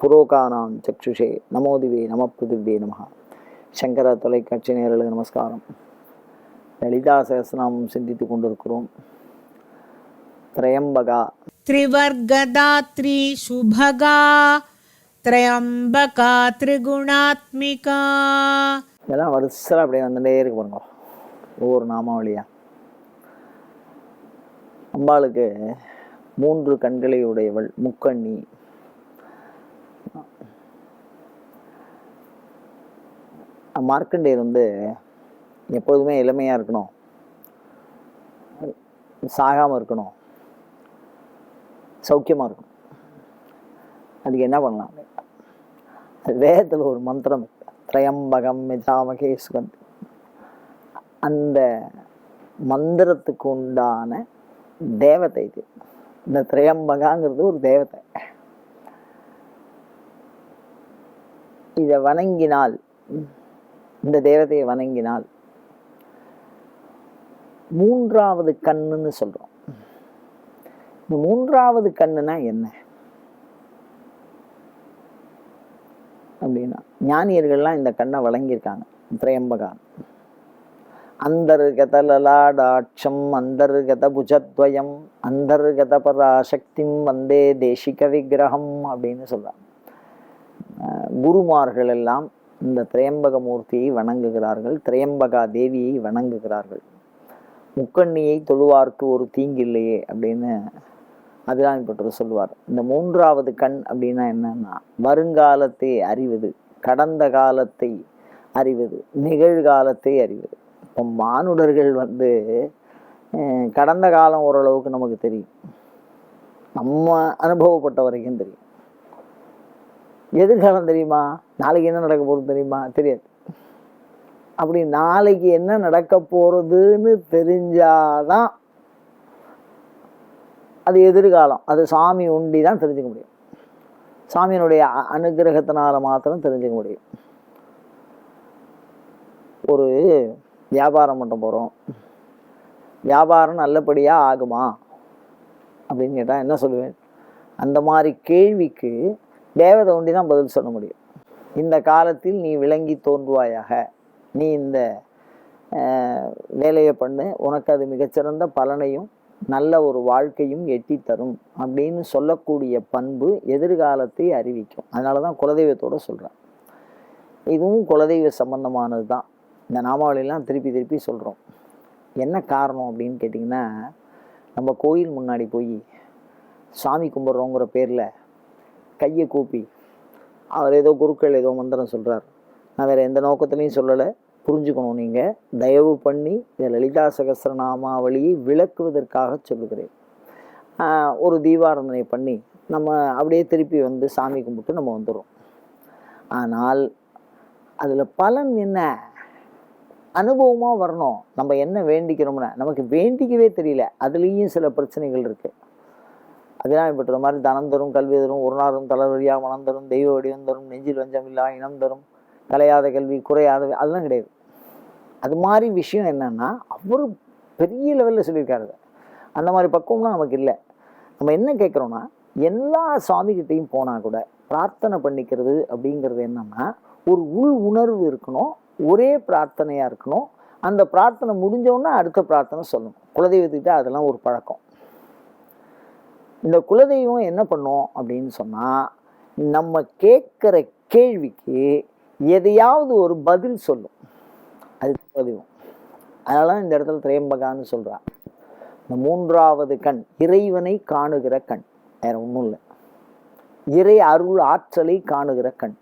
புரோகானாம் சக்ஷுஷே நமோதிவே நம பிருதிவே நம சங்கர தொலைக்காட்சி நேரலுக்கு நமஸ்காரம். லலிதா சகசநாமம் சிந்தித்து கொண்டிருக்கிறோம். திரையம்பகா. திரிவர்கதாத்ரி சுபகா. திரையம்பகா திரிகுணாத்மிகா. இதெல்லாம் வருஷம் அப்படியே வந்துட்டே இருக்கு பாருங்க. ஒவ்வொரு நாமாவளியா. அம்பாளுக்கு மூன்று கண்களை உடையவள் முக்கண்ணி. மார்க்கண்டேயர் வந்து எப்பொழுதுமே இளமையாக இருக்கணும். சாகாமல் இருக்கணும். சௌக்கியமாக இருக்கணும். அதுக்கு என்ன பண்ணலாம்? வேதத்தில் ஒரு மந்திரம் திரையம்பகம் மிஜாமகே சுகந்தி அந்த மந்திரத்துக்கு உண்டான தேவதை இது. இந்த திரையம்பகாங்கிறது ஒரு தேவதை. இதை வணங்கினால் இந்த தேவதையை வணங்கினால் மூன்றாவது கண்ணுன்னு சொல்றோம். இந்த மூன்றாவது கண்ணுனா என்ன? அப்படின்னா ஞானியர்கள்லாம் இந்த கண்ணை வழங்கியிருக்காங்க. திரையம்பகான். அந்தர்கத லலாடாட்சம் அந்தர்கத புஜத்வயம் அந்தர்கத பராசக்திம் வந்தே தேசிக விக்கிரகம் அப்படின்னு சொல்றாங்க. அஹ் குருமார்கள் எல்லாம் இந்த திரையம்பக மூர்த்தியை வணங்குகிறார்கள் திரையம்பகா தேவியை வணங்குகிறார்கள். முக்கண்ணியை தொழுவார்க்கு ஒரு தீங்கில்லையே அப்படின்னு அதிராமி பட்டர் சொல்லுவார். இந்த மூன்றாவது கண் அப்படின்னா என்னன்னா வருங்காலத்தை அறிவது கடந்த காலத்தை அறிவது நிகழ்காலத்தை அறிவது. இப்போ மானுடர்கள் வந்து கடந்த காலம் ஓரளவுக்கு நமக்கு தெரியும். நம்ம அனுபவப்பட்ட வரைக்கும் தெரியும். எதிர்காலம் தெரியுமா? நாளைக்கு என்ன நடக்க போகிறது தெரியுமா? தெரியாது. அப்படி நாளைக்கு என்ன நடக்க போகிறதுன்னு தெரிஞ்சாதான் அது எதிர்காலம். அது சாமி உண்டி தான் தெரிஞ்சுக்க முடியும். சாமியினுடைய அனுகிரகத்தினால மாத்திரம் தெரிஞ்சுக்க முடியும். ஒரு வியாபாரம் பண்ண போகிறோம் வியாபாரம் நல்லபடியாக ஆகுமா? அப்படின்னு கேட்டால் என்ன சொல்லுவேன்? அந்த மாதிரி கேள்விக்கு தேவதை ஒண்டி தான் பதில் சொல்ல முடியும். இந்த காலத்தில் நீ விளங்கி தோன்றுவாயாக. நீ இந்த வேலையை பண்ணு. உனக்கு அது மிகச்சிறந்த பலனையும் நல்ல ஒரு வாழ்க்கையும் எட்டி தரும் அப்படின்னு சொல்லக்கூடிய பண்பு எதிர்காலத்தை அறிவிக்கும். அதனால தான் குலதெய்வத்தோடு சொல்கிறேன் இதுவும் குலதெய்வ சம்பந்தமானது தான் இந்த நாமாவளியெல்லாம் திருப்பி திருப்பி சொல்கிறோம் என்ன காரணம் அப்படின்னு கேட்டிங்கன்னா நம்ம கோயில் முன்னாடி போய் சாமி கும்பிட்றோங்கிற பேரில் கையை கூப்பி அவர் ஏதோ குருக்கள் ஏதோ மந்திரம் சொல்கிறார் நான் வேறு எந்த நோக்கத்துலையும் சொல்லலை. புரிஞ்சுக்கணும் நீங்கள் தயவு பண்ணி இந்த லலிதா சகசிரநாமாவளியை விளக்குவதற்காக சொல்லுகிறேன். ஒரு தீபாராதனை பண்ணி நம்ம அப்படியே திருப்பி வந்து சாமி கும்பிட்டு நம்ம வந்துடும் ஆனால் அதில் பலன் என்ன? அனுபவமாக வரணும். நம்ம என்ன வேண்டிக்கிறோம்னா நமக்கு வேண்டிக்கவே தெரியல. அதுலேயும் சில பிரச்சனைகள் இருக்குது அபிராமி பெற்ற மாதிரி தனம் தரும் கல்வி தரும் ஒரு நாளும் தளர்வழியா மனம் தரும் தெய்வ வடிவம் தரும் நெஞ்சில் வஞ்சம் இல்லா இனம் தரும் கலையாத கல்வி குறையாத அதெல்லாம் கிடையாது. அது மாதிரி விஷயம் என்னன்னா அவரு பெரிய லெவலில் சொல்லியிருக்காரு அந்த மாதிரி பக்குவம்லாம் நமக்கு இல்லை. நம்ம என்ன கேட்குறோன்னா எல்லா சுவாமிகிட்டையும் போனால் கூட பிரார்த்தனை பண்ணிக்கிறது அப்படிங்கிறது என்னன்னா ஒரு உள் உணர்வு இருக்கணும் ஒரே பிரார்த்தனையாக இருக்கணும். அந்த பிரார்த்தனை முடிஞ்சோன்னா அடுத்த பிரார்த்தனை சொல்லணும். குலதெய்வத்துக்கிட்ட அதெல்லாம் ஒரு பழக்கம். இந்த குலதெய்வம் என்ன பண்ணும் அப்படின்னு சொன்னால் நம்ம கேட்குற கேள்விக்கு எதையாவது ஒரு பதில் சொல்லும். அது குலதெய்வம். அதனால தான் இந்த இடத்துல திரையம்பகான்னு சொல்கிறான் இந்த மூன்றாவது கண் இறைவனை காணுகிற கண். வேற ஒன்றும் இல்லை. இறை அருள் ஆற்றலை காணுகிற கண்.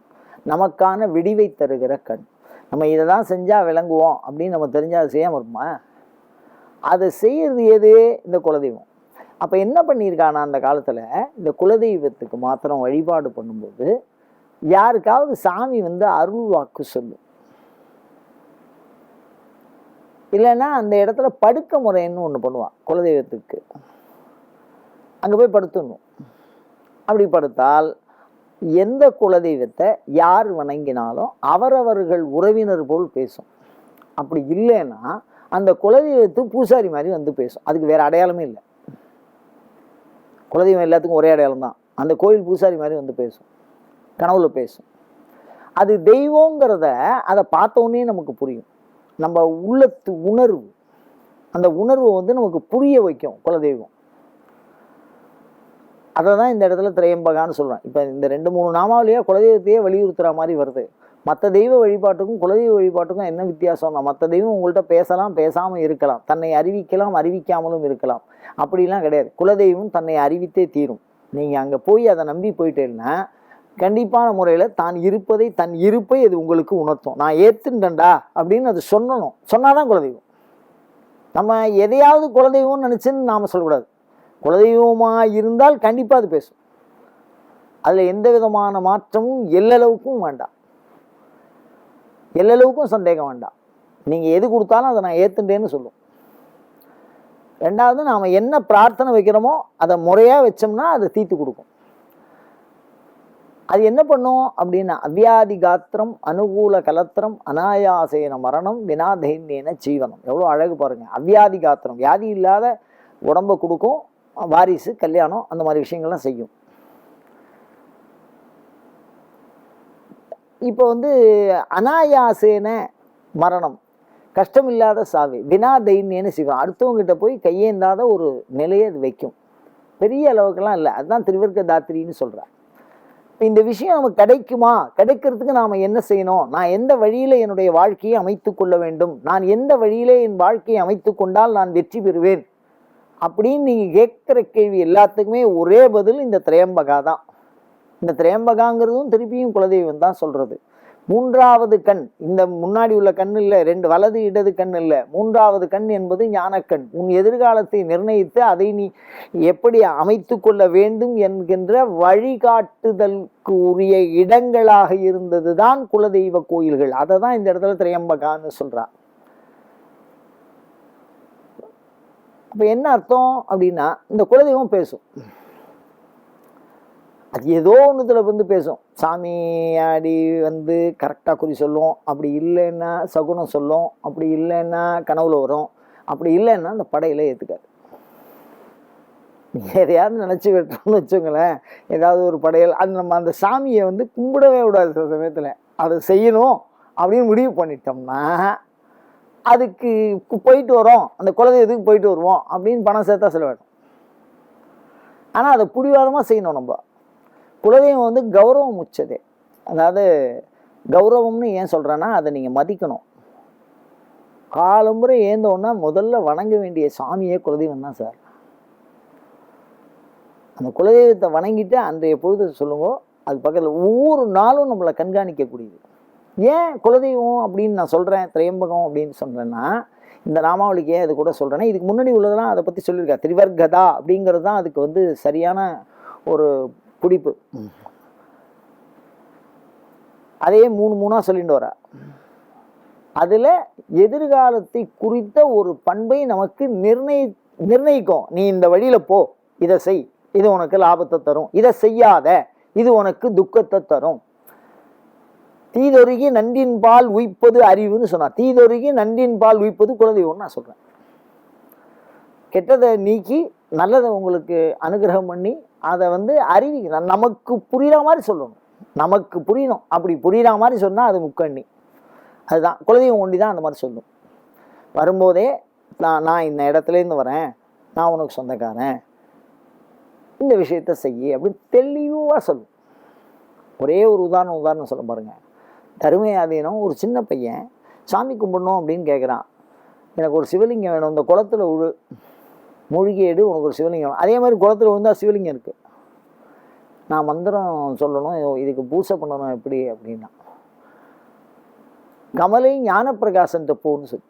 நமக்கான விடிவை தருகிற கண். நம்ம இதை தான் செஞ்சால் விளங்குவோம் அப்படின்னு நம்ம தெரிஞ்சால் அதை செய்யாமல் இருப்போமா? அதை செய்கிறது எது? இந்த குலதெய்வம். அப்போ என்ன பண்ணியிருக்கானா அந்த காலத்தில்? இந்த குலதெய்வத்துக்கு மாத்திரம் வழிபாடு பண்ணும்போது யாருக்காவது சாமி வந்து அருள் வாக்கு சொல்லும் இல்லைன்னா அந்த இடத்துல படுக்க முறைன்னு ஒன்று பண்ணுவான் குலதெய்வத்துக்கு. அங்கே போய் படுத்துடணும். அப்படி படுத்தால் எந்த குலதெய்வத்தை யார் வணங்கினாலும் அவரவர்கள் உறவினர் போல் பேசும். அப்படி இல்லைன்னா அந்த குலதெய்வத்து பூசாரி மாதிரி வந்து பேசும். அதுக்கு வேற அடையாளமே இல்லை. குலதெய்வம் எல்லாத்துக்கும் ஒரே அடையாளம் தான். அந்த கோயில் பூசாரி மாதிரி வந்து பேசும். கனவுல பேசும். அது தெய்வங்கிறத அதை பார்த்தோன்னே நமக்கு புரியும். நம்ம உள்ளத்து உணர்வு அந்த உணர்வை வந்து நமக்கு புரிய வைக்கும் குலதெய்வம். அதை தான் இந்த இடத்துல திரையம்பகான்னு சொல்கிறேன் இப்போ இந்த ரெண்டு மூணு நாமாவிலேயே குலதெய்வத்தையே வலியுறுத்துகிற மாதிரி வருது. மற்ற தெய்வ வழிபாட்டுக்கும் குலதெய்வ வழிபாட்டுக்கும் என்ன வித்தியாசம்னா மற்ற தெய்வம் உங்கள்கிட்ட பேசலாம் பேசாமல் இருக்கலாம். தன்னை அறிவிக்கலாம் அறிவிக்காமலும் இருக்கலாம். அப்படிலாம் கிடையாது. குலதெய்வம் தன்னை அறிவித்தே தீரும். நீங்கள் அங்கே போய் அதை நம்பி போயிட்டேன்னா கண்டிப்பான முறையில் தான் இருப்பதை தன் இருப்பை அது உங்களுக்கு உணர்த்தும். நான் ஏத்துண்டேன்டா அப்படின்னு அது சொன்னணும் சொன்னால் தான் குலதெய்வம். நம்ம எதையாவது குலதெய்வம்னு நினச்சின்னு நாம் சொல்லக்கூடாது. குலதெய்வமாக இருந்தால் கண்டிப்பாக அது பேசும். அதில் எந்த விதமான மாற்றமும் எல்லளவுக்கும் வேண்டாம். எல்லளவுக்கும் சந்தேகம் வேண்டாம். நீங்கள் எது கொடுத்தாலும் அதை நான் ஏற்றுண்டேன்னு சொல்லும். ரெண்டாவது நாம் என்ன பிரார்த்தனை வைக்கிறோமோ அதை முறையாக வச்சோம்னா அதை தீர்த்து கொடுக்கும். அது என்ன பண்ணும் அப்படின்னா அவ்யாதி காத்திரம் அனுகூல கலத்திரம் அனாயாசேன மரணம் வினாதைன்யன ஜீவனம். எவ்வளோ அழகு பாருங்கள் அவ்யாதி காத்திரம். வியாதி இல்லாத உடம்பை கொடுக்கும் வாரிசு கல்யாணம் அந்த மாதிரி விஷயங்கள்லாம் செய்யும். இப்போ வந்து அனாயாசேன மரணம். கஷ்டமில்லாத சாவி. வினா தைன்யன்னு சிவம் அடுத்தவங்ககிட்ட போய் கையேந்தாத ஒரு நிலையை அது வைக்கும். பெரிய அளவுக்கெல்லாம் இல்லை. அதுதான் திருவர்க்க தாத்திரின்னு சொல்கிறேன் இப்போ இந்த விஷயம் நமக்கு கிடைக்குமா? கிடைக்கிறதுக்கு நாம் என்ன செய்யணும்? நான் எந்த வழியில் என்னுடைய வாழ்க்கையை அமைத்து கொள்ள வேண்டும்? நான் எந்த வழியில் என் வாழ்க்கையை அமைத்து கொண்டால் நான் வெற்றி பெறுவேன்? அப்படின்னு நீங்கள் கேட்குற கேள்வி எல்லாத்துக்குமே ஒரே பதில் இந்த திரையம்பகா தான். இந்த திரேம்பகாங்கிறதும் திருப்பியும் குலதெய்வம் தான் சொல்கிறது மூன்றாவது கண் இந்த முன்னாடி உள்ள கண் இல்லை ரெண்டு வலது இடது கண் இல்லை. மூன்றாவது கண் என்பது ஞானக்கண். உன் எதிர்காலத்தை நிர்ணயித்து அதை நீ எப்படி அமைத்து கொள்ள வேண்டும் என்கின்ற வழிகாட்டுதலுக்கு உரிய இடங்களாக இருந்தது தான் குலதெய்வ கோயில்கள். அதை தான் இந்த இடத்துல திரையம்பகான்னு சொல்றா இப்போ என்ன அர்த்தம் அப்படின்னா இந்த குலதெய்வம் பேசும். அது ஏதோ ஒன்றுத்தில் வந்து பேசும். சாமியாடி வந்து கரெக்டாக குறி சொல்லும். அப்படி இல்லைன்னா சகுனம் சொல்லும். அப்படி இல்லைன்னா கனவுல வரும். அப்படி இல்லைன்னா அந்த படையில ஏற்றுக்காது எதையாவது நினச்சி வெட்டணும்னு வச்சுங்களேன் ஏதாவது ஒரு படையல் அது நம்ம அந்த சாமியை வந்து கும்பிடவே விடாது சில சமயத்தில். அதை செய்யணும் அப்படின்னு முடிவு பண்ணிட்டோம்னா அதுக்கு போயிட்டு வரோம். அந்த குலதெய்வத்துக்கு போயிட்டு வருவோம் அப்படின்னு பணம் சேர்த்தா செலவிடும் ஆனால் அதை பிடிவாதமாக செய்யணும் நம்ம. குலதெய்வம் வந்து கௌரவம் உச்சது. அதாவது கௌரவம்னு ஏன் சொல்கிறேன்னா அதை நீங்கள் மதிக்கணும். காலம்புரை ஏந்தோன்னா முதல்ல வணங்க வேண்டிய சாமியே குலதெய்வம் தான் சார். அந்த குலதெய்வத்தை வணங்கிட்டு அன்றைய பொழுது சொல்லுங்க அது பக்கத்தில் ஒவ்வொரு நாளும் நம்மளை கண்காணிக்கக்கூடியது. ஏன் குலதெய்வம் அப்படின்னு நான் சொல்கிறேன் திரையம்பகம் அப்படின்னு சொல்கிறேன்னா இந்த நாமாவளிக்கு ஏன் இது கூட சொல்கிறேன்னா இதுக்கு முன்னாடி உள்ளதெல்லாம் அதை பற்றி சொல்லியிருக்கா திரிவர்கதா அப்படிங்கிறது தான் அதுக்கு வந்து சரியான ஒரு பிடிப்பு அதையே மூணு மூணாக சொல்லிட்டு வரா அதில் எதிர்காலத்தை குறித்த ஒரு பண்பை நமக்கு நிர்ணயி நிர்ணயிக்கும். நீ இந்த வழியில் போ. இதை செய். இது உனக்கு லாபத்தை தரும். இதை செய்யாத. இது உனக்கு துக்கத்தை தரும். தீதொருகி நன்றின் பால் உய்ப்பது அறிவுன்னு சொன்னா. தீதொருகி நன்றின் பால் உய்ப்பது குலதெய்வம்னு நான் சொல்கிறேன் கெட்டதை நீக்கி நல்லதை உங்களுக்கு அனுகிரகம் பண்ணி அதை வந்து அறிவிக்கணும் நமக்கு புரிகிற மாதிரி சொல்லணும். நமக்கு புரியணும். அப்படி புரிகிற மாதிரி சொன்னால் அது முக்கண்ணி. அதுதான். குலதெய்வம் ஒண்டி தான் அந்த மாதிரி சொல்லும். வரும்போதே நான் நான் இந்த இடத்துலேருந்து வரேன். நான் உனக்கு சொந்தக்காரன். இந்த விஷயத்த செய்ய அப்படின்னு தெளிவாக சொல்லும். ஒரே ஒரு உதாரணம் உதாரணம் சொல்ல பாருங்க. தருமையாதீனம் ஒரு சின்ன பையன் சாமி கும்பிடணும் அப்படின்னு கேட்குறான் எனக்கு ஒரு சிவலிங்கம் வேணும். இந்த குளத்துல உழு. மூழ்கியேடு உனக்கு ஒரு சிவலிங்கம். அதே மாதிரி குளத்துல விழுந்தால் சிவலிங்கம் இருக்குது நான் மந்திரம் சொல்லணும் இதுக்கு பூசை பண்ணணும் எப்படி அப்படின்னா. கமலை ஞானப்பிரகாசன்ட்ட போன்னு சொல்லி.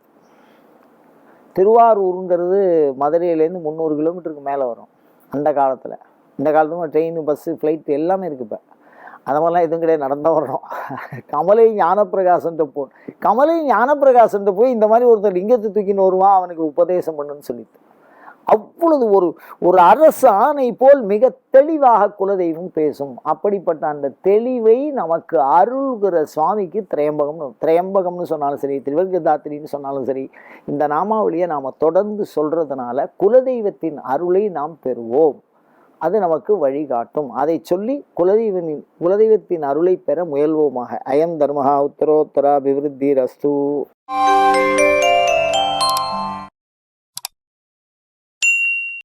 திருவாரூருங்கிறது மதுரையிலேருந்து முந்நூறு கிலோமீட்டருக்கு மேலே வரும் அந்த காலத்தில். இந்த காலத்துல ட்ரெயின் பஸ்ஸு ஃப்ளைட் எல்லாமே இருக்குது இப்போ. அந்த மாதிரிலாம் எதுவும் கிடையாது நடந்தால் வரணும். கமலை ஞானப்பிரகாசன்ட்ட போன் கமலை ஞானப்பிரகாசன்ட்ட போய் இந்த மாதிரி ஒருத்தர் லிங்கத்தை தூக்கின்னு வருவான் அவனுக்கு உபதேசம் பண்ணுன்னு சொல்லிட்டு. அவ்வளவு ஒரு ஒரு அரசு ஆணை போல் மிக தெளிவாக குலதெய்வம் பேசும். அப்படிப்பட்ட அந்த தெளிவை நமக்கு அருள்கிற சுவாமிக்கு திரையம்பகம்னு திரையம்பகம்னு சொன்னாலும் சரி திருவர்கதாத்திரின்னு சொன்னாலும் சரி இந்த நாமாவளியை நாம் தொடர்ந்து சொல்றதுனால குலதெய்வத்தின் அருளை நாம் பெறுவோம். அது நமக்கு வழிகாட்டும். அதை சொல்லி குலதெய்வனின் குலதெய்வத்தின் அருளை பெற முயல்வோமாக. அயம் தர்மஹா உத்தரோத்தரா அபிவிருத்தி ரஸ்து